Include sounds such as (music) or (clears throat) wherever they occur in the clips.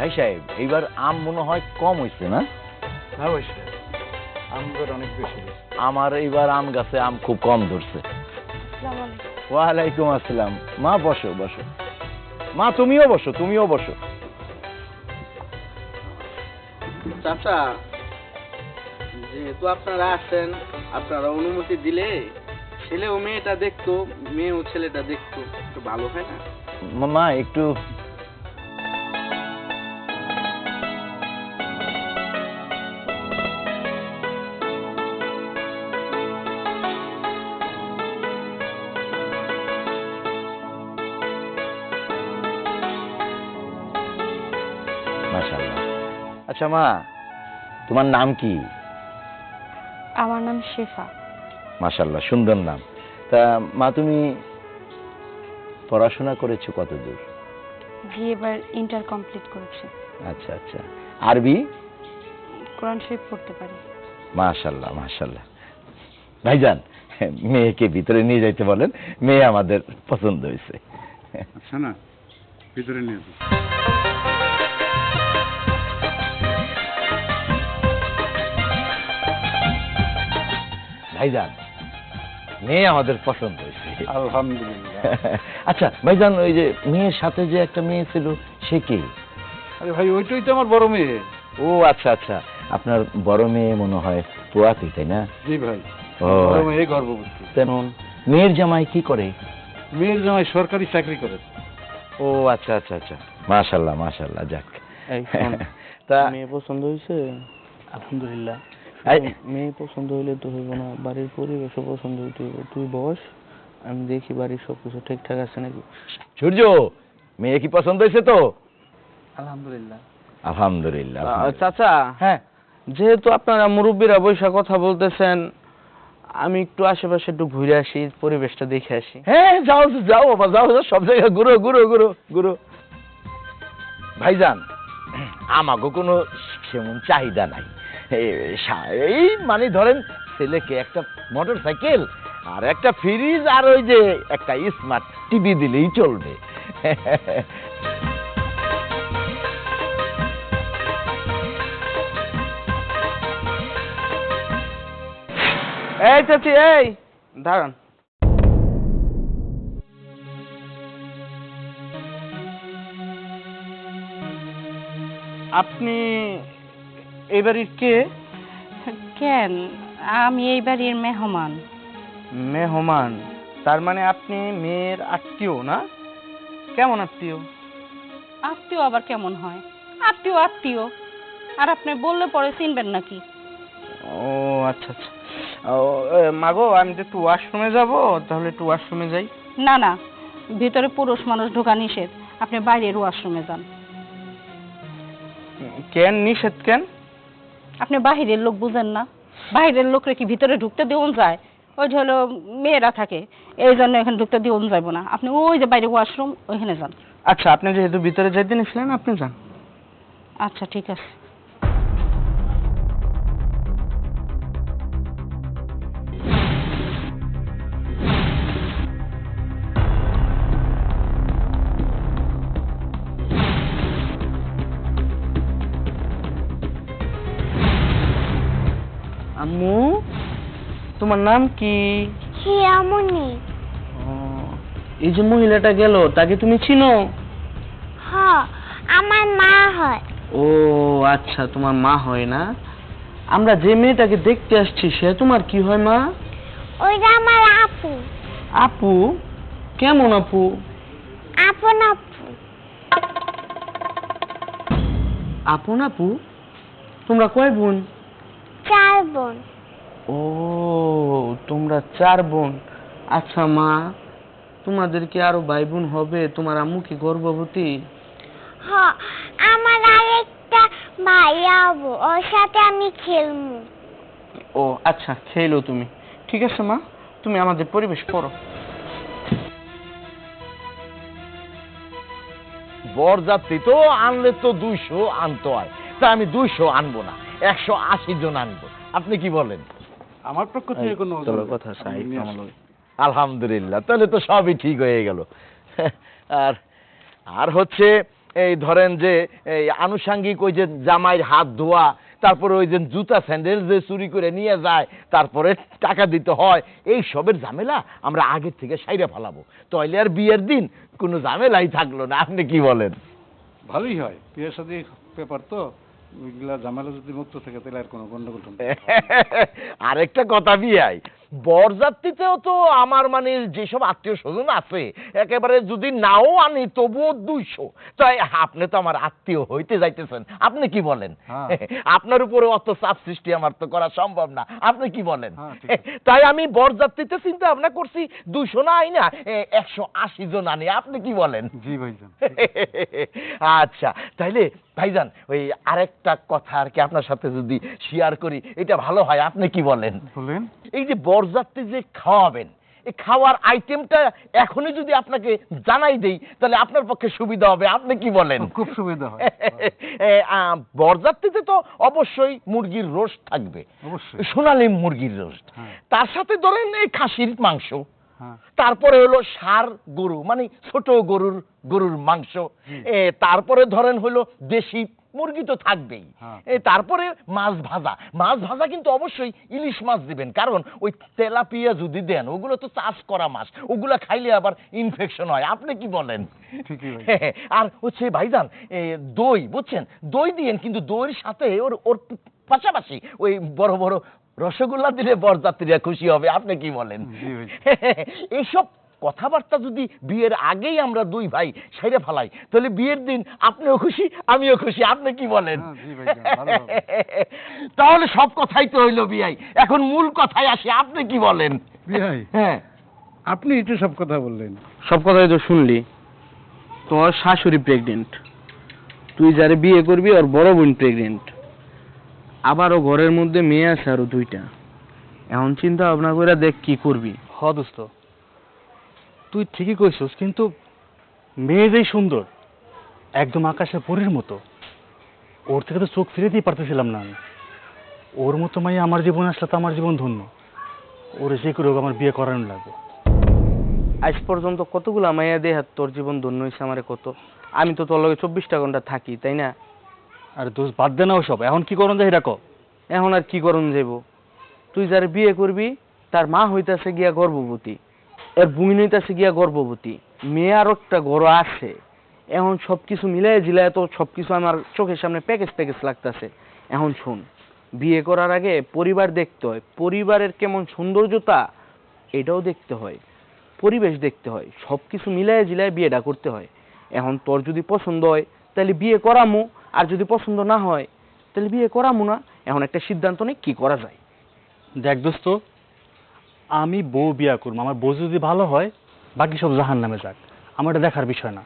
ভাই সাহেব এইবার আম মনে হয় কম হয়েছে। না অনেক বেশি আমার এইবার আম গাছে আম খুব কম ধরছে। ওয়ালাইকুম আসসালাম। মা বসো বসো। মা তুমিও বসো তুমিও বসো। চাচা যেহেতু আপনারা আসছেন আপনারা অনুমতি দিলে ছেলে ও মেয়েটা দেখতো মেয়ে ও ছেলেটা দেখতো একটু ভালো হয় না? মা একটু আচ্ছা মা তোমার নাম কি? আমার নাম শেফা। মাশাল্লাহ সুন্দর নাম। তা মা তুমি পড়াশোনা করেছ কত দূর জি এবার ইন্টার কমপ্লিট করেছে। আচ্ছা আচ্ছা। আরবি? কোরআন শরীফ পড়তে পারি। মাশাল্লাহ মাশাল্লাহ ভাইজান মেয়েকে ভিতরে নিয়ে যাইতে বলেন মেয়ে আমাদের পছন্দ হয়েছে আচ্ছা না ভিতরে নিয়ে যাও। ভাইজান মেয়ে আমাদের পছন্দ হয়েছে। আলহামদুলিল্লাহ। (laughs) আচ্ছা ভাইজান ওই যে মেয়ের সাথে যে একটা মেয়ে ছিল সে কে? আরে ভাই ওইটাই তো আমার বড় মেয়ে। ও আচ্ছা আচ্ছা আপনার বড় মেয়ে মনে হয় পোয়াতি তাই না? জি ভাই ও বড় মেয়ে গর্ভবতী। তেমন। মেয়ের জামাই কি করে? মেয়ের জামাই সরকারি চাকরি করে। ও আচ্ছা আচ্ছা আচ্ছা মাশাল্লাহ মাশাল্লাহ যাক। এই (laughs) তা মেয়ে পছন্দ হয়েছে? আলহামদুলিল্লাহ। মেয়ে পছন্দ হইলে তো হইব না বাড়ির পরিবেশও পছন্দ হইতে হইব। তুই বস আমি দেখি বাড়ির সবকিছু ঠিকঠাক আছে নাকি? সূর্য মেয়ে কি পছন্দ হয়েছে তো? আলহামদুলিল্লাহ। আলহামদুলিল্লাহ চাচা হ্যাঁ যেহেতু আপনারা মুরব্বীরা বৈশা কথা বলতেছেন আমি একটু আশেপাশে একটু ঘুরে আসি পরিবেশটা দেখে আসি। হ্যাঁ যাও যাও বাবা যাও যাও সব জায়গায় ঘুরো ঘুরো ঘুরো ঘুরো। ভাইজান আমাকে কোনো সেমন চাহিদা নাই। এই মানে ধরেন ছেলেকে একটা মোটর সাইকেল আর একটা ফ্রিজ আর ওই যে একটা স্মার্ট টিভি দিলেই চলবে। এই চাচি, এই, দাঁড়ান। আপনি এই বাড়ির কে? কেন? আমি এই বাড়ির মেহমান। মেহমান? তার মানে আপনি মেয়ের আত্মীয় না? কেমন আত্মীয়? আত্মীয় আবার কেমন হয়? আত্মীয় আত্মীয়। আর আপনি বললে পরে চিনবেন নাকি? ও আচ্ছা আচ্ছা। ও, মাগো আমি তো একটু ওয়াশরুমে যাব তাহলে একটু ওয়াশরুমে যাই। না না ভিতরে পুরুষ মানুষ ঢোকা নিষেধ। আপনি বাইরের ওয়াশরুমে যান। কেন নিষেধ কেন? আপনি বাহিরের লোক বুঝেন না। বাহিরের লোকরে কি ভিতরে ঢুকতে দেওয়া যায়? ওই যে হলো মেয়েরা থাকে এই জন্য এখানে ঢুকতে দেওয়া যাইব না। আপনি ওই যে বাইরে ওয়াশরুম ওইখানে যান। আচ্ছা আপনি যেহেতু ভিতরে যাইতে নিছিলেন আপনি যান। আচ্ছা ঠিক আছে। তোমার নাম কি? হিয়ামনি এই যে মহিলাটা গেল তাকে তুমি চিনো? হ আমার মা হয়। ও আচ্ছা তোমার মা হয় না? আমরা যে মেয়েটাকে দেখতে আসছি সে তোমার কি হয় মা? ওইটা আমার আপু। আপু? কেমন আপু? আপন আপু। আপন আপু? তোমরা কয় বোন? চার বোন। ও তোমরা চার বোন। আচ্ছা মা তোমাদের কি আরও ভাই বোন হবে? তোমার আম্মু কি গর্ভবতী? হ আমার আরেকটা ভাই আবু ওর সাথে আমি খেলব। ও আচ্ছা খেলো তুমি। ঠিক আছে মা তুমি আমাদের পরিবেশ পড়ো বরযাত্রী তো আনলে তো দুইশো আনতে হয়। তা আমি দুইশো আনব না একশো আশি জন আনব। আপনি কি বলেন? আমার পক্ষ থেকে কোনো নেই। কথা আলহামদুলিল্লাহ তাহলে তো সবই ঠিক হয়ে গেল। আর আর হচ্ছে এই ধরেন যে এই আনুষাঙ্গিক ওই যে জামাইয়ের হাত ধোয়া তারপরে ওই যে জুতা স্যান্ডেল যে চুরি করে নিয়ে যায় তারপরে টাকা দিতে হয় এই সবের ঝামেলা আমরা আগের থেকে সাইরে ফেলাবো। তাইলে আর বিয়ের দিন কোনো ঝামেলাই থাকল না আপনি কি বলেন? ভালোই হয় বিয়ের সাথে পেপার তো। ওইগুলা ঝামেলা যদি মুক্ত থাকে তাহলে আর কোনো গন্ডগোল টন্ডগোল (laughs) আরেকটা কথা বিয়াই বরযাত্রীতেও তো আমার মানে যেসব আত্মীয় স্বজন আছে একেবারে যদি নাও আনি তবুও দুইশো। তাই আপনি তো আমার আত্মীয় হইতে যাইতেছেন। আপনি কি বলেন? হ্যাঁ। (laughs) আপনার উপরে অত চাপ সৃষ্টি আমার তো করা সম্ভব না। আপনি কি বলেন? হ্যাঁ। (laughs) তাই আমি বরযাত্রীতে চিন্তা ভাবনা করছি দুইশো না আই না একশো আশি জন আনি। আপনি কি বলেন? জি ভাইজান। (laughs) আচ্ছা তাইলে ভাইজান ওই আরেকটা কথা আর কি আপনার সাথে যদি শেয়ার করি এটা ভালো হয়। আপনি কি বলেন? বলেন। এই যে বরযাত্রী যে খাওয়াবেন এই খাওয়ার আইটেমটা এখনই যদি আপনাকে জানাই দেই তাহলে আপনার পক্ষে সুবিধা হবে। আপনি কি বলেন? খুব সুবিধা হবে বরযাত্রীতে (laughs) তো অবশ্যই মুরগির রোস্ট থাকবে। অবশ্যই। সোনালি মুরগির রোস্ট। হ্যাঁ। তার সাথে ধরেন এই খাসির মাংস। তারপরে হলো ষাঁড় গরু মানে ছোট গরুর গরুর মাংস। তারপরে ধরেন হলো দেশি মুরগি তো থাকবেই। হ্যাঁ। তারপরে মাছ ভাজা। মাছ ভাজা কিন্তু অবশ্যই ইলিশ মাছ দিবেন কারণ ওই তেলাপিয়া যদি দেন ওগুলো তো চাষ করা মাছ ওগুলো খাইলে আবার ইনফেকশন হয়। আপনি কি বলেন? আর হচ্ছে ভাইজান দই বুঝছেন? দই দিয়েন কিন্তু দইয়ের সাথে ওর ওর পাশাপাশি ওই বড় বড় রসগোল্লা দিলে বরযাত্রীরা খুশি হবে আপনি কি বলেন? (laughs) এইসব কথাবার্তা যদি বিয়ের আগেই আমরা দুই ভাই সেরে ফেলাই তাহলে বিয়ের দিন আপনিও খুশি আমিও খুশি আপনি কি বলেন? হ্যাঁ। (laughs) তাহলে সব কথাই তো হইল বিয়াই। এখন মূল কথায় আসি আপনি কি বলেন? হ্যাঁ। আপনি একটু সব কথা বললেন। সব কথাই তো শুনলি। তোর শাশুড়ি প্রেগনেন্ট তুই যারে বিয়ে করবি ওর বড় বোন প্রেগনেন্ট আবারও ঘরের মধ্যে মেয়ে আছে আরও দুইটা। এখন চিন্তা ভাবনা করে দেখ কি করবি। হ দোস্ত। তুই ঠিকই কইছিস কিন্তু মেয়ে যেই সুন্দর একদম আকাশে পরীর মতো। ওর থেকে তো চোখ ফিরেতেই পারতেছিলাম না আমি। ওর মতো মাইয়া আমার জীবন আসলে তো আমার জীবন ধন্য। ওর যে করে হোক আমার বিয়ে করানো লাগবে। আজ পর্যন্ত কতগুলা মাইয়া দেহাত তোর জীবন ধন্য হয়েছে আমারে কত? আমি তো তোর লগে চব্বিশটা ঘণ্টা থাকি তাই না? আর দোষ বাদ দে না সব এখন কি করুন এটা কো এখন আর কি করুন যাব তুই যার বিয়ে করবি, তার মা হইতাছে গিয়া গর্ভবতী, এর বুইন হইতাছে গিয়া গর্ভবতী, মেয়ে আর একটা গড় আছে। এখন সব কিছু মিলাই জিলায় তো সব কিছু আমার চোখের সামনে প্যাকেজ প্যাকেজ লাগতাছে। এখন শুন, বিয়ে করার আগে পরিবার দেখতে হয়। পরিবারের কেমন সৌন্দর্যতা, এটাও দেখতে হয়। পরিবেশ দেখতে হয়। সব কিছু মিলাই বিয়েটা করতে হয়। এখন তোর যদি পছন্দ হয়, তাহলে বিয়ে করামু। আর যদি পছন্দ না হয় তাহলে বিয়ে করামু না। এখন একটা সিদ্ধান্ত নেই কি করা যায়? দেখ দোস্ত আমি বউ বিয়া করব আমার বউ যদি ভালো হয় বাকি সব জাহান নামে যাক। আমার এটা দেখার বিষয় না।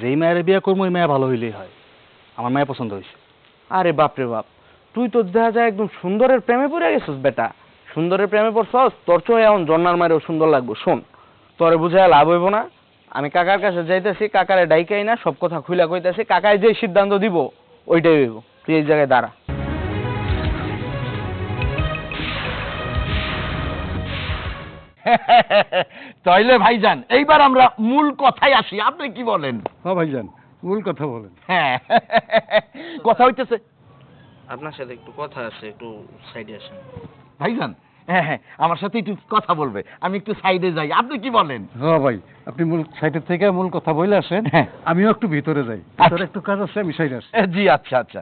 যেই মায়ের বিয়ে করব ওই মায়া ভালো হইলেই হয়। আমার মায়া পছন্দ হয়েছে। আরে বাপ রে বাপ তুই তো দেখা যায় একদম সুন্দরের প্রেমে পড়ে গেছিস বেটা। সুন্দরের প্রেমে পড়ছস তোর চোখে এখন জন্নার মারেও সুন্দর লাগবে শোন। তোরে বুঝায় লাভ হইব না। আমি কাকার কাছে যাইতেছি কাকারে ডাইকাই না সব কথা খুইলা কইতাছি কাকায় যে সিদ্ধান্ত দিব ওইটাই হইব। তুই এই জায়গায় দাঁড়া। (laughs) তাইলে ভাইজান এইবার আমরা মূল কথায় আসি। আপনি কি বলেন? হ্যাঁ ভাইজান মূল কথা বলেন। হ্যাঁ। কথা হইতেছে। আপনার সাথে একটু কথা আছে একটু সাইডে আসেন। ভাইজান হ্যাঁ হ্যাঁ আমার সাথে একটু কথা বলবে। আমি একটু সাইডে যাই। আপনি কি বলেন? হ্যাঁ ভাই আপনি মূল সাইডের থেকে মূল কথা বলে আসেন। হ্যাঁ। আমিও একটু ভিতরে যাই। ভিতরে একটু কাজ আছে আমি সাইডে আসি। জি আচ্ছা আচ্ছা।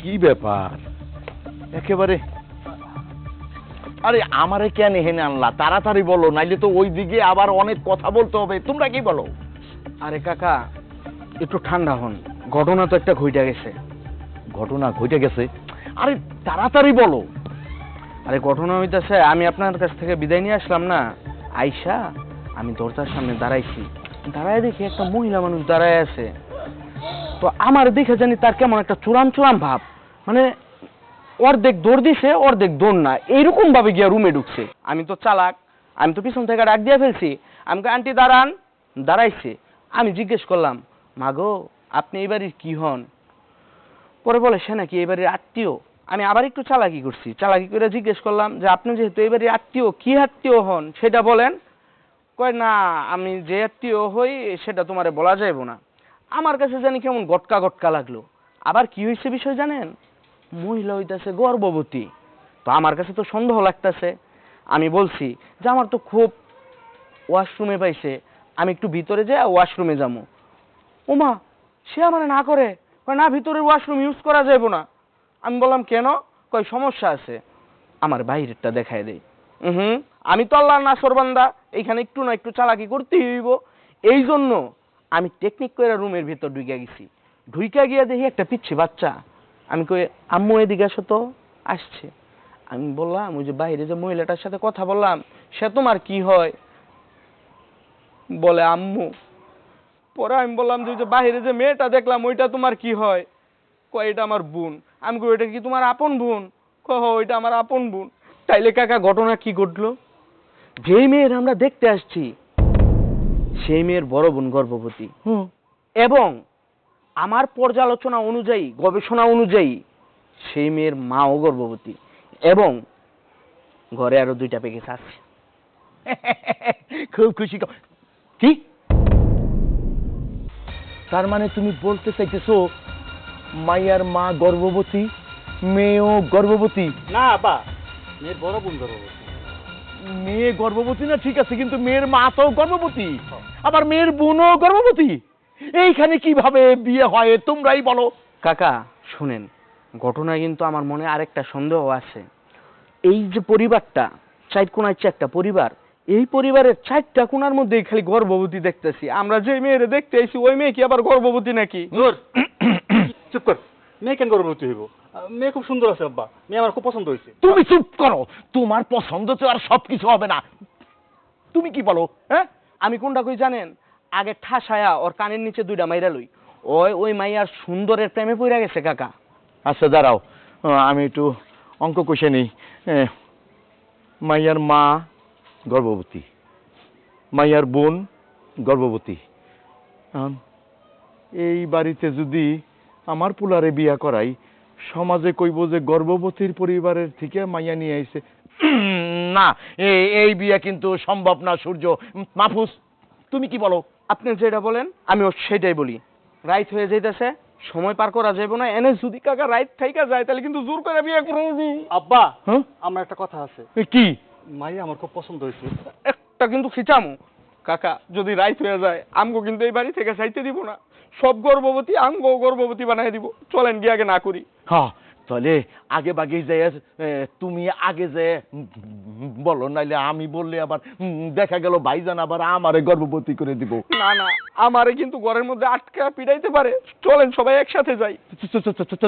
কি ব্যাপার? একেবারে। আরে আমারে কেন হেনে আনলা? তাড়াতাড়ি বলো নাইলে তো ওই দিকে আবার অনেক কথা বলতে হবে। তোমরা কি বলো? আরে কাকা একটু ঠান্ডা হন। ঘটনা তো একটা ঘইটা গেছে। ঘটনা ঘটে গেছে। আরে, তাড়াতাড়ি বলো। আরে, ঘটনা হইতাছে, আমি আপনার কাছ থেকে বিদায় নিয়ে আসলাম না। আইসা, আমি দরজার সামনে দাঁড়াইছি। দাঁড়ায় দেখি একটা মহিলা মানুষ দাঁড়ায় আছে। তো আমার দেখে জানি তার কেমন একটা চুরাম চুরাম ভাব। মানে অর্ধেক দৌড় দিছে, অর্ধেক দৌড় না। এইরকম ভাবে গিয়া রুমে ঢুকছে। আমি তো চালাক, আমি তো পিছন থেকে ডাক দিয়ে ফেলছি। আমাকে আন্টি, দাঁড়ান। দাঁড়াইছে। আমি জিজ্ঞেস করলাম মাগো আপনি এই বাড়ির কি হন? পরে বলে, সে নাকি এই বাড়ির আত্মীয়। আমি আবার একটু চালাকি করছি। চালাকি করে জিজ্ঞেস করলাম যে, আপনি যেহেতু এবারে আত্মীয়, কি আত্মীয় হন? সেটা বলেন, কয়, না, আমি যে আত্মীয় হই, সেটা তোমারে বলা যাইব না। আমার কাছে জানি কেমন গটকা গটকা লাগল। আবার কি হয়েছে বিষয় জানেন? মহিলা হইতাছে গর্ভবতী। তো আমার কাছে তো সন্দেহ লাগতেছে। আমি বলছি যে, আমার তো খুব ওয়াশরুমে পাইছে। আমি একটু ভিতরে যাই, ওয়াশরুমে যাব ওমা সে আমার না করে। না, ভিতরের ওয়াশরুম ইউজ করা যাইব না। আমি বললাম, কেন? কয়, সমস্যা আছে। আমার বাইরেরটা দেখায় দেই। হুম আমি তো আল্লাহর নাসর বান্দা। এইখানে একটু না একটু চালাকি করতেই হইব। এই জন্য আমি টেকনিক করে রুমের ভিতর ঢুকে গেছি। ঢুইকা গিয়া দেখি একটা পিচ্ছি বাচ্চা। আমি কই, আম্মু, এদিকে আসো তো। আসছে। আমি বললাম, ওই যে বাইরে যে মহিলাটার সাথে কথা বললাম, সে তোমার কি হয়? বলে, আম্মু পরে আমি বললাম যে ওই যে মেয়েটা দেখলাম ওইটা তোমার কি হয়? কয় এটা আমার বোন। আমি কই ওইটা কি তোমার আপন বোন? কয় "হ, ওইটা আমার আপন বোন। তাইলে কাকা ঘটনা কি ঘটলো? যেই মেয়ের আমরা দেখতে আসছি সেই মেয়ের বড় বোন গর্ভবতী। এবং আমার পর্যালোচনা অনুযায়ী গবেষণা অনুযায়ী সেই মেয়ের মাও গর্ভবতী এবং ঘরে আরও দুইটা প্যাকেজ আছে। (laughs) খুব খুশি কি? তার মানে তুমি বলতে চাইতেছো মাইয়ার মা গর্ভবতী মেয়েও গর্ভবতী? না আব্বা মেয়ের বড় বোন গর্ভবতী। মেয়ে গর্ভবতী না ঠিক আছে কিন্তু মেয়ের মা তো গর্ভবতী। আবার মেয়ের বোনও গর্ভবতী? এইখানে কীভাবে বিয়ে হয় তোমরাই বলো। কাকা শুনেন ঘটনায় কিন্তু আমার মনে আরেকটা সন্দেহ আছে। এই যে পরিবারটা কোনায় চারটা পরিবার এই পরিবারের চারটা কোনার মধ্যেই খালি গর্ভবতী দেখতেছি। আমরা যে মেয়েরে দেখতে আইছি ওই মেয়ে কি আবার গর্ভবতী নাকি? চুপ কর। মেয়ে কেন গর্ভবতী হইব? মেয়ে খুব সুন্দর আছে আব্বা। মেয়ে আমার খুব পছন্দ হয়েছে তুমি চুপ করো। তোমার পছন্দ তো আর সবকিছু হবে না। তুমি কি বলো হ্যাঁ? আমি কোনটা কই জানেন? আগে ঠাসায়া ওর কানের নিচে দুইটা মাইরা লই। ওই ওই মাইয়ার সুন্দরের প্রেমে পড়ে গেছে কাকা। আচ্ছা দাঁড়াও। আহ, আমি একটু অঙ্ক কষে নিই। মাইয়ার মা গর্ভবতী। মাইয়ার বোন গর্ভবতী। এই বাড়িতে যদি আমার পুলারে বিয়া করাই সমাজে কইব যে গর্ভবতীর পরিবারের থেকে মাইয়া নিয়ে আইছে। (clears throat) না এই বিয়া কিন্তু সম্ভব না সূর্য। মাহফুজ তুমি কি বলো? আপনি যেটা বলেন আমি সেটাই বলি। রাইট হয়ে যাইতেছে সময় পার করা যাবে না এনে যদি কাকা রাইট থাইকা যায় তাহলে কিন্তু জোর করে বিয়ে করব আব্বা হ্যাঁ? আমার একটা কথা আছে। কি? মাইয়া আমার খুব পছন্দ হয়েছে। একটা কিন্তু খিচামু। কাকা যদি রাইট হয়ে যায় আমগো কিন্তু এই বাড়ি থেকে চাইতে দিব না। সব গর্ভবতী আমগো গর্ভবতী বানাই দিব। চলেন গিয়ে আগে না করি। হ্যাঁ তাহলে আগে বাগে যে তুমি আগে যে বলো নাইলে আমি বললে আবার দেখা গেল ভাইজান আবার আমারে গর্ভবতী করে দিব। না না আমারে কিন্তু ঘরের মধ্যে আটকা পিড়াইতে পারে। চলেন সবাই একসাথে যাই।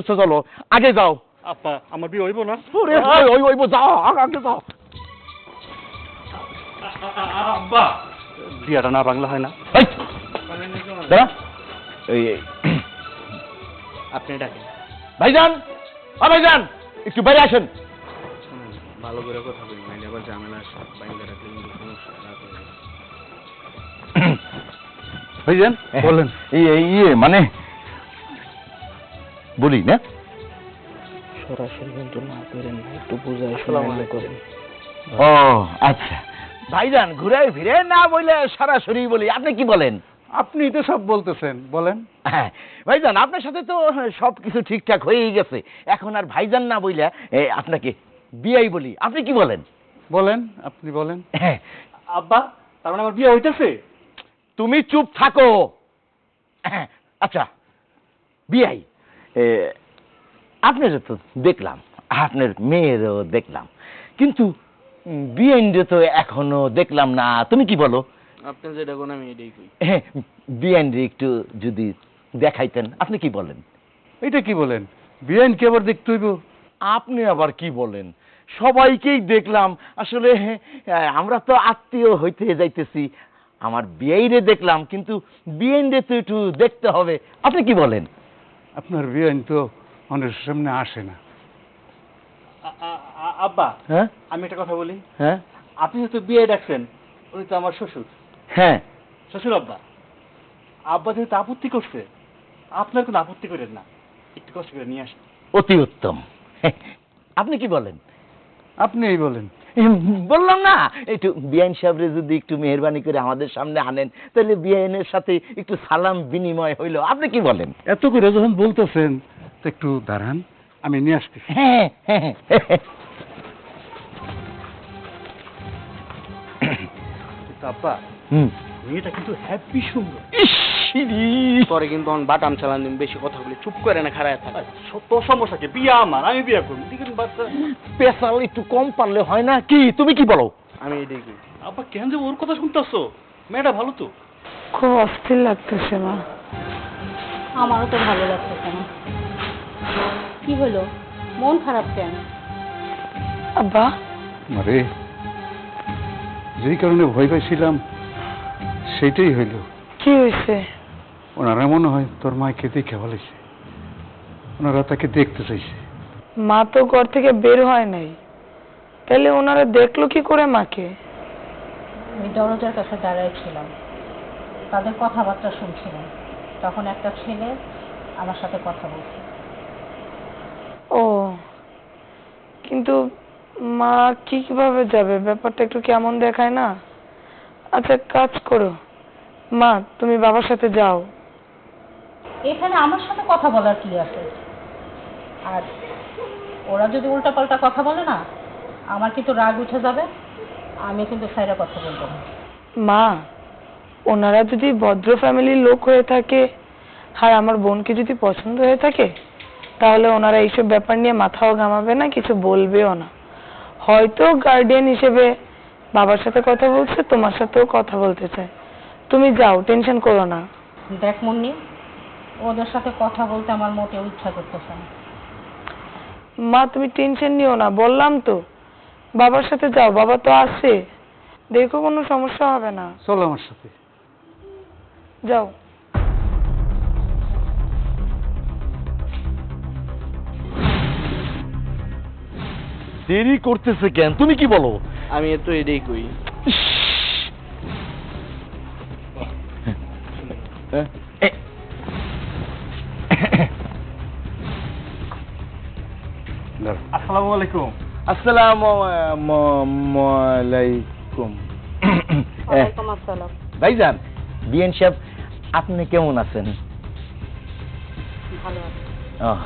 চলো আগে যাও। আপা আমার বিয়ে হইব না? ওরে, ওই ওই ওই যাও আগে আগে যাও। আব্বা। বিয়াটা না বাংলা হয় না। দাঁড়া। এই এই, আপনি ডাকেন। ভাইজান। আ ভাইজান। একটু বাইরে আসেন। ভালো করে কথা বলি নাইলে আবার ঝামেলা আসে বাইরে রাখলে কিন্তু সমস্যা রাত যাবে। ভাইজান বলেন। ইয়ে মানে বলি না? সরাসরি কিন্তু না করেন একটু বোঝায় শোনা করেন। ও আচ্ছা। ভাইজান ঘুরে ফিরে না বলে সরাসরি বলি আপনি কি বলেন? আপনি তো সব বলতেছেন বলেন। হ্যাঁ ভাইজান আপনার সাথে তো সব কিছু ঠিকঠাক হয়েই গেছে। এখন আর ভাইজান না বইলে এ, আপনাকে বিয়াই বলি আপনি কি বলেন? বলেন আপনি বলেন। হ্যাঁ। আব্বা তার মানে আমার বিয়ে হইতেছে? তুমি চুপ থাকো। হ্যাঁ, আচ্ছা বিয়াই। এ, আপনারও তো দেখলাম আপনার মেয়েরও দেখলাম। কিন্তু বিয়েন্ডে তো এখনও দেখলাম না। তুমি কি বলো? আপনি যেটা কোন আমি এটাই কই। হ্যাঁ বিয়েন্ডে একটু যদি দেখাইতেন আপনি কি বলেন? এটা কি বলেন? বিআইন কে আবার দেখতে হইব। আপনি আবার কি বলেন? সবাইকেই দেখলাম। আসলে হ্যাঁ, আমরা তো আত্মীয় হইতে যাইতেছি। আমার বিয়েইরে দেখলাম কিন্তু বিয়েন্ডে তো একটু দেখতে হবে। আপনি কি বলেন? আপনার বিআইন তো মানুষের সামনে আসে না। আব্বা হ্যাঁ? আমি একটা কথা বলি। হ্যাঁ? আপনি যেহেতু বিয়ে ডাকছেন উনি তো আমার শ্বশুর। হ্যাঁ। শ্বশুর আব্বা। আব্বা যেহেতু আপত্তি করছে আপনার কোনো আপত্তি করেন না। একটু কষ্ট করে নিয়ে আসেন। অতি উত্তম। (laughs) আপনি কি বলেন? আপনিই বলেন। বললাম না একটু বিআইন সাহেবরে যদি একটু মেহরবানি করে আমাদের সামনে আনেন তাহলে বিআইনের সাথে একটু সালাম বিনিময় হইল। আপনি কি বলেন? এত করে যখন বলতেছেন তো একটু দাঁড়ান আমি নিয়ে আসতেছি। হ্যাঁ হ্যাঁ। আব্বা হুম। মেয়েটা কিন্তু হ্যাপি সুন্দর। পরে কিন্তু অন বাটাম চালান দিন বেশি কথা বলে চুপ করে না খারাপ থাকে। তোর সমস্যা কি? বিয়া আমার আমি বিয়া করব। দিকেন বাচ্চা। পেশাল একটু কম পারলে হয় না কি? তুমি কি বলো? আমি করি আব্বা কেন যে ওর কথা শুনতেছো? মেয়েটা ভালো তো? খুব অস্থির লাগতেছে মা। আমারও তো ভালো লাগতেছে না কি হলো? মন খারাপ কেন? আব্বা। আরে যেই কারণে ভয় পাইছিলাম সেইটাই হইল। কি হয়েছে ওনারা মনে হয় তোর মাকে দেখে ফেলেছে ওনারা তাকে দেখতে চাইছে। মা তো ঘর থেকে বের হয় নাই। তাহলে ওনারা দেখল কি করে মাকে? আমি দরজার কাছে দাঁড়ায় ছিলাম। তাদের কথাবার্তা শুনছিলাম। তখন একটা ছেলে আমার সাথে কথা বলছে। ও কিন্তু মা কি কীভাবে যাবে ব্যাপারটা একটু কেমন দেখায় না? আচ্ছা কাজ করো। মা তুমি বাবার সাথে যাও। এখানে আমার সাথে কথা বলার কি আছে? আর ওরা যদি উল্টাপাল্টা কথা বলে না আমার কিন্তু রাগ উঠে যাবে। আমি কিন্তু সাইরা কথা বলব না। মা ওনারা যদি ভদ্র ফ্যামিলির লোক হয়ে থাকে আর আমার বোনকে যদি পছন্দ হয়ে থাকে তাহলে ওনারা এইসব ব্যাপার নিয়ে মাথাও ঘামাবে না কিছু বলবেও না। হয়তো গার্ডিয়ান হিসেবে বাবার সাথে কথা বলছে তোমার সাথেও কথা বলতে চায়। তুমি যাও টেনশন করো না। দেখ মুন্নি ওদের সাথে কথা বলতে আমার মোটেও ইচ্ছা করতেছে না। মা তুমি টেনশন নিও না বললাম তো। বাবার সাথে যাও বাবা তো আছে দেখো কোনো সমস্যা হবে না। চলো আমার সাথে। যাও। দেরি করতেছে কেন? তুমি কি বলো? আমি তো এটাই করি এ, আসসালামু আলাইকুম। আসসালামু আলাইকুম। ভাইজান বিএন সাহেব আপনি কেমন আছেন? ভালো আছি। আহ,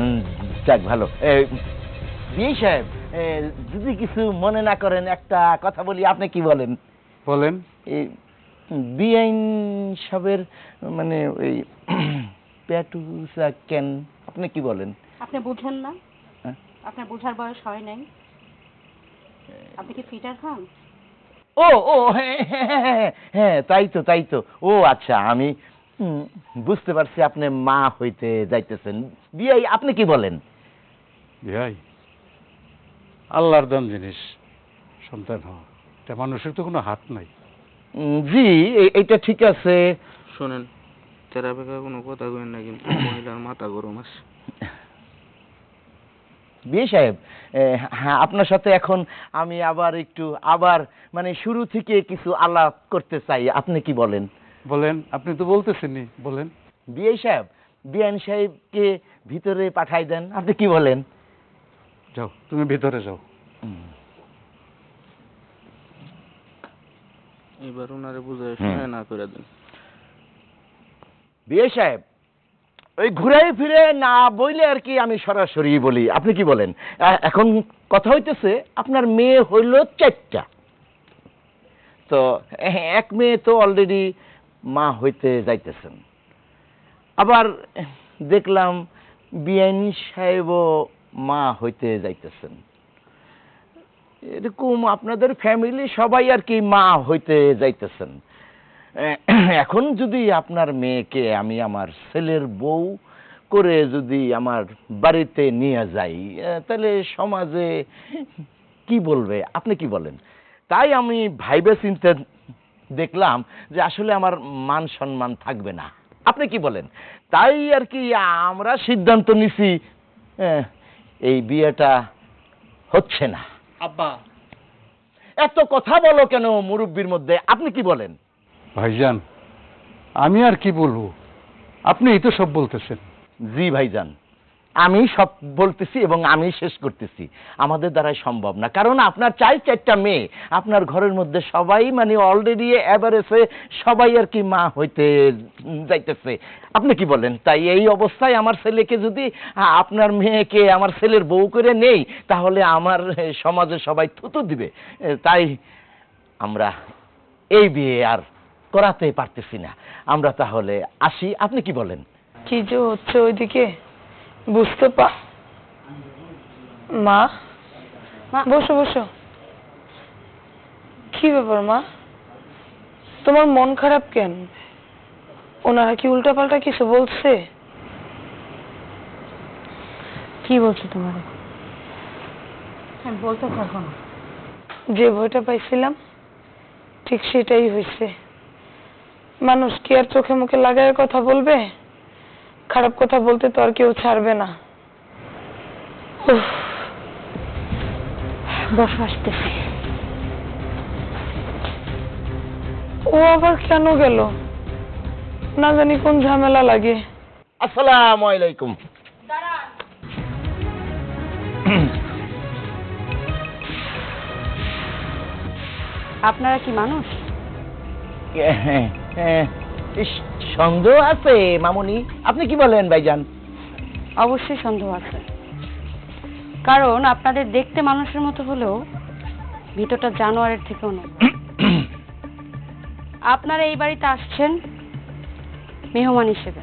উম, যাক ভালো। বিএন সাহেব যদি কিছু মনে না করেন একটা কথা বলি আপনি কি বলেন? বলেন। এই বিআইন সাহেবের মানে ওই পেটুসা কেন? আপনি কি বলেন? আপনি বুঝেন না? হ্যাঁ? আপনার বুঝার বয়স হয় নাই? আপনি কি ফিটার খান? ও ও হ্যাঁ হ্যাঁ, হ্যাঁ, তাই তো তাই তো। ও আচ্ছা আমি বুঝতে পারছি আপনি মা হইতে যাইতেছেন। বিয়াই আপনি কি বলেন? ভাই আল্লাহর দান জিনিস সন্তান হওয়া। তা মানুষের তো কোনো হাত নাই। জি এটা ঠিক আছে। শোনেন তেরা বেকা কোনো কথা কইন না কিন্তু মহিলার মাথা গরম আছে। বিয়ে সাহেব হ্যাঁ আপনার সাথে এখন আমি আবার একটু আবার মানে শুরু থেকে কিছু আলাপ করতে চাই। আপনি কি বলেন? বলেন আপনি তো বলতেছেনই বলেন। বিয়ে সাহেব বিয়ান সাহেবকে ভিতরে পাঠাই দেন। আপনি কি বলেন? যাও তুমি ভিতরে যাও। এবার ওনারে বুঝায় শুনে না করে দেন। বিয়ে সাহেব ওই ঘুরে ফিরে না বইলে আর কি আমি সরাসরি বলি আপনি কি বলেন? এখন কথা হইতেছে আপনার মেয়ে হইল চারটা। তো এক মেয়ে তো অলরেডি মা হইতে যাইতেছেন। আবার দেখলাম বিআইন সাহেবও মা হইতে যাইতেছেন। এরকম আপনাদের ফ্যামিলি সবাই আর কি মা হইতে যাইতেছেন। এখন যদি আপনার মেয়েকে আমি আমার ছেলের বউ করে যদি আমার বাড়িতে নিয়ে যাই তাহলে সমাজে কি বলবে? আপনি কি বলেন? তাই আমি ভাইবে চিন্তে দেখলাম যে আসলে আমার মান সম্মান থাকবে না। আপনি কি বলেন? তাই আর কি আমরা সিদ্ধান্ত নিছি এই বিয়েটা হচ্ছে না। আব্বা এত কথা বলো কেন মুরব্বীর মধ্যে? আপনি কি বলেন? ভাইজান আমি আর কি বলব? আপনি এই তো সব বলতেছেন। জি ভাইজান। আমি সব বলতেছি এবং আমি শেষ করতেছি। আমাদের দ্বারাই সম্ভব না। কারণ আপনার চার চারটা মেয়ে, আপনার ঘরের মধ্যে সবাই মানে অলরেডি এভারেজে সবাই আর কি মা হইতে যাইতেছে। আপনি কি বলেন? তাই এই অবস্থায় আমার ছেলেকে যদি আপনার মেয়েকে আমার ছেলের বউ করে নেই, তাহলে আমার সমাজে সবাই থুতু দিবে। তাই আমরা এই বিয়ে আর করাতে পারতেছি না। আমরা তাহলে আসি। আপনি কি বলেন? কি যে হচ্ছে ওইদিকে? বুঝতে পা মা? বসো বসো। কি ব্যাপার মা? তোমার মন খারাপ কেন? ওনারা কি উল্টাপাল্টা কিছু বলছে? কি বলছো তোমার? বলতে পারব না। যে ভয়টা পাইছিলাম ঠিক সেটাই হয়েছে। মানুষ কি আর চোখে মুখে লাগায় কথা বলবে? খারাপ কথা বলতে তো আর কেউ ছাড়বে না। উফ, বসো আসতেছি। ও আবার কেন গেল? না জানি কোন ঝামেলা লাগে। আসসালামু আলাইকুম। আপনারা কি মানুষ? হ্যাঁ, হ্যাঁ, ইস, সন্দেহ আছে মামুনি? আপনি কি বলেন ভাইজান? অবশ্যই সন্দেহ আছে। কারণ আপনাদের দেখতে মানুষের মতো হলেও ভিতরটা জানোয়ারের থেকেও নয় (coughs) আপনারা এই বাড়িতে আসছেন মেহমান হিসেবে।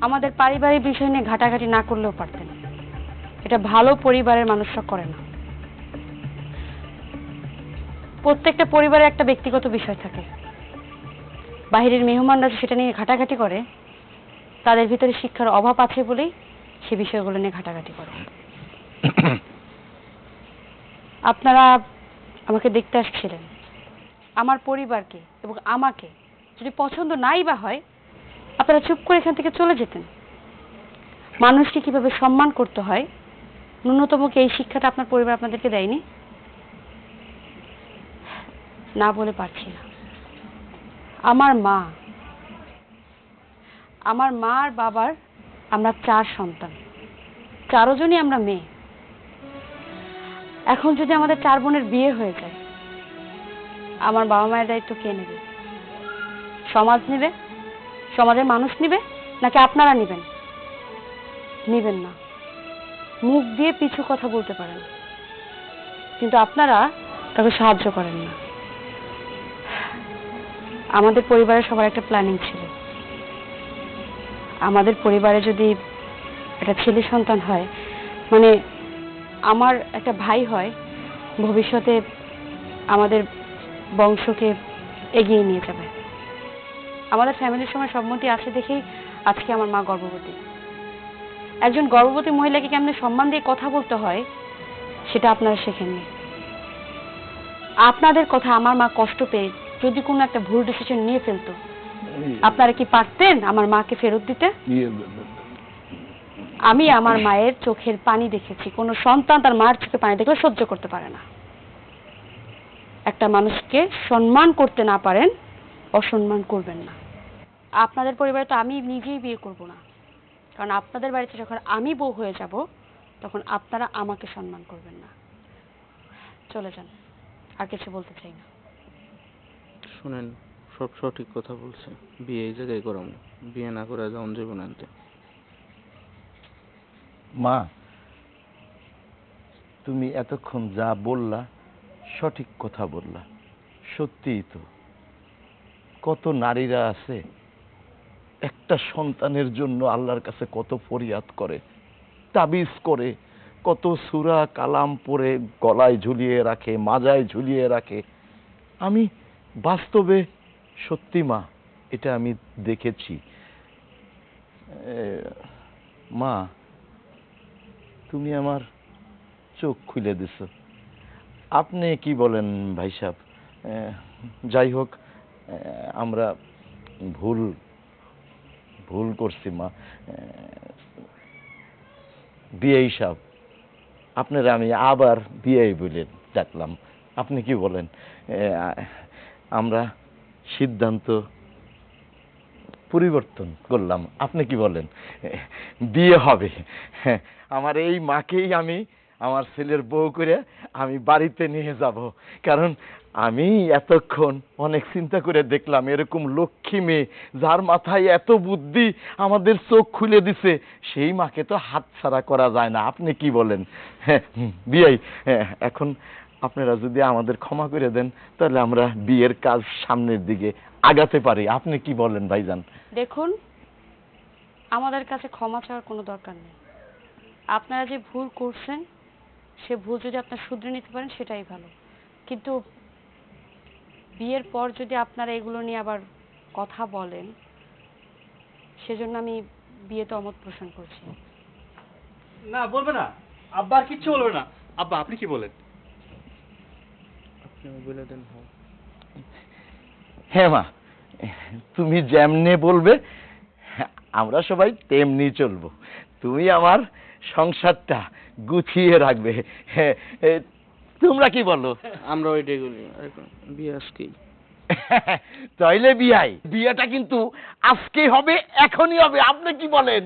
আমাদের পারিবারিক বিষয় নিয়ে ঘাটাঘাটি না করলেও পারতেন। এটা ভালো পরিবারের মানুষরা করে না। প্রত্যেকটা পরিবারে একটা ব্যক্তিগত বিষয় থাকে। বাইরের মেহমানরা সেটা নিয়ে ঘাটাঘাটি করে, তাদের ভিতরে শিক্ষার অভাব আছে বলেই সে বিষয়গুলো নিয়ে ঘাটাঘাটি করে। আপনারা আমাকে দেখতে আসছিলেন। আমার পরিবারকে এবং আমাকে যদি পছন্দ নাই বা হয়, আপনারা চুপ করে এখান থেকে চলে যেতেন। মানুষকে কীভাবে সম্মান করতে হয়, ন্যূনতম কি এই শিক্ষাটা আপনার পরিবার আপনাদেরকে দেয়নি? না বলে পারছি না। আমার মা। আমার মা আর বাবার আমরা চার সন্তান। চারজনই আমরা মেয়ে। এখন যদি আমাদের চার বোনের বিয়ে হয়ে যায়, আমার বাবা মায়ের দায়িত্ব কে নেবে? সমাজ নেবে? সমাজের মানুষ নেবে? নাকি আপনারা নেবেন? নেবেন না। মুখ দিয়ে পিছু কথা বলতে পারেন। কিন্তু আপনারা তাকে সাহায্য করেন না। আমাদের পরিবারের সবার একটা প্ল্যানিং ছিল। আমাদের পরিবারে যদি একটা ছেলে সন্তান হয় মানে আমার একটা ভাই হয়, ভবিষ্যতে আমাদের বংশকে এগিয়ে নিয়ে যাবে। আমাদের ফ্যামিলির সময় সম্মতি আছে দেখেই আজকে আমার মা গর্ভবতী। একজন গর্ভবতী মহিলাকে কেমনে সম্মান দিয়ে কথা বলতে হয়, সেটা আপনারা শেখেননি। আপনাদের কথা আমার মা কষ্ট পেয়ে যদি কোনো একটা ভুল ডিসিশন নিয়ে ফেলতো আপনারা কি পারতেন আমার মাকে ফেরত দিতে? আমি আমার মায়ের চোখের পানি দেখেছি। কোনো সন্তান তার মার চোখে পানি দেখলে সহ্য করতে পারে না। একটা মানুষকে সম্মান করতে না পারেন অসম্মান করবেন না। আপনাদের পরিবারে তো আমি নিজেই বিয়ে করব না। কারণ আপনাদের বাড়িতে যখন আমি বউ হয়ে যাব তখন আপনারা আমাকে সম্মান করবেন না। চলে যান। আর কিছু বলতে চাই না। শুনেন, সব সঠিক কথা বলছে। বিয়ে এই জায়গায় করাম। বিয়ে না করে যাওন যাব না আনতে। মা, তুমি এতক্ষণ যা বললা, সঠিক কথা বললা। সত্যিই তো, কত নারীরা আছে, একটা সন্তানের জন্য আল্লাহর কাছে কত ফরিয়াদ করে, তাবিজ করে, কত সুরা কালাম পরে গলায় ঝুলিয়ে রাখে, মাজায় ঝুলিয়ে রাখে। আমি বাস্তবে সত্যি মা এটা আমি দেখেছি। মা তুমি আমার চোখ খুলে দিছ। আপনি কি বলেন ভাই সাহেব? যাই হোক আমরা ভুল ভুল করছি মা। আহ, বিয়ে সাহেব আপনারা আমি আবার বিয়ে বলে ডাকলাম। আপনি কি বলেন? আমরা সিদ্ধান্ত পরিবর্তন করলাম। আপনি কি বলেন? বিয়ে হবে। আমার এই মাকেই আমি আমার ছেলের বউ করে আমি বাড়িতে নিয়ে যাব। কারণ আমি এতক্ষণ অনেক চিন্তা করে দেখলাম এরকম লক্ষ্মী মেয়ে যার মাথায় এত বুদ্ধি আমাদের চোখ খুলে দিছে সেই মাকে তো হাতছাড়া করা যায় না। আপনি কি বলেন? হ্যাঁ বিয়াই হ্যাঁ, এখন আপনারা যদি আমাদের ক্ষমা করে দেন তাহলে আমরা বিয়ের কাজ সামনের দিকে আগাতে পারি। আপনি কি বলেন ভাইজান? দেখুন আমাদের কাছে ক্ষমা চাওয়ার কোনো দরকার নেই। আপনারা যে ভুল করছেন সে ভুল যদি আপনারা শুধরে নিতে পারেন সেটাই ভালো। কিন্তু বিয়ের পর যদি আপনারা এগুলো নিয়ে আবার কথা বলেন সেজন্য আমি বিয়েতে অমত পোষণ করছি। না বলবে না। আব্বা আর কিচ্ছু বলবে না। আব্বা আপনি কি বলেন? বলে দেন হ্যাঁ হ্যাঁ মা তুমি যেমনে বলবে আমরা সবাই তেমনি চলবো। তুমি আমার সংসারটা গুছিয়ে রাখবে। হ্যাঁ, তোমরা কি বলো? আমরা ওইটাই বলি বিয়ে আজকেই তাইলে বিয়াই। বিয়েটা কিন্তু আজকেই হবে এখনই হবে। আপনি কি বলেন?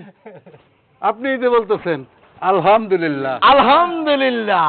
আপনি যে বলতেছেন আলহামদুলিল্লাহ। আলহামদুলিল্লাহ।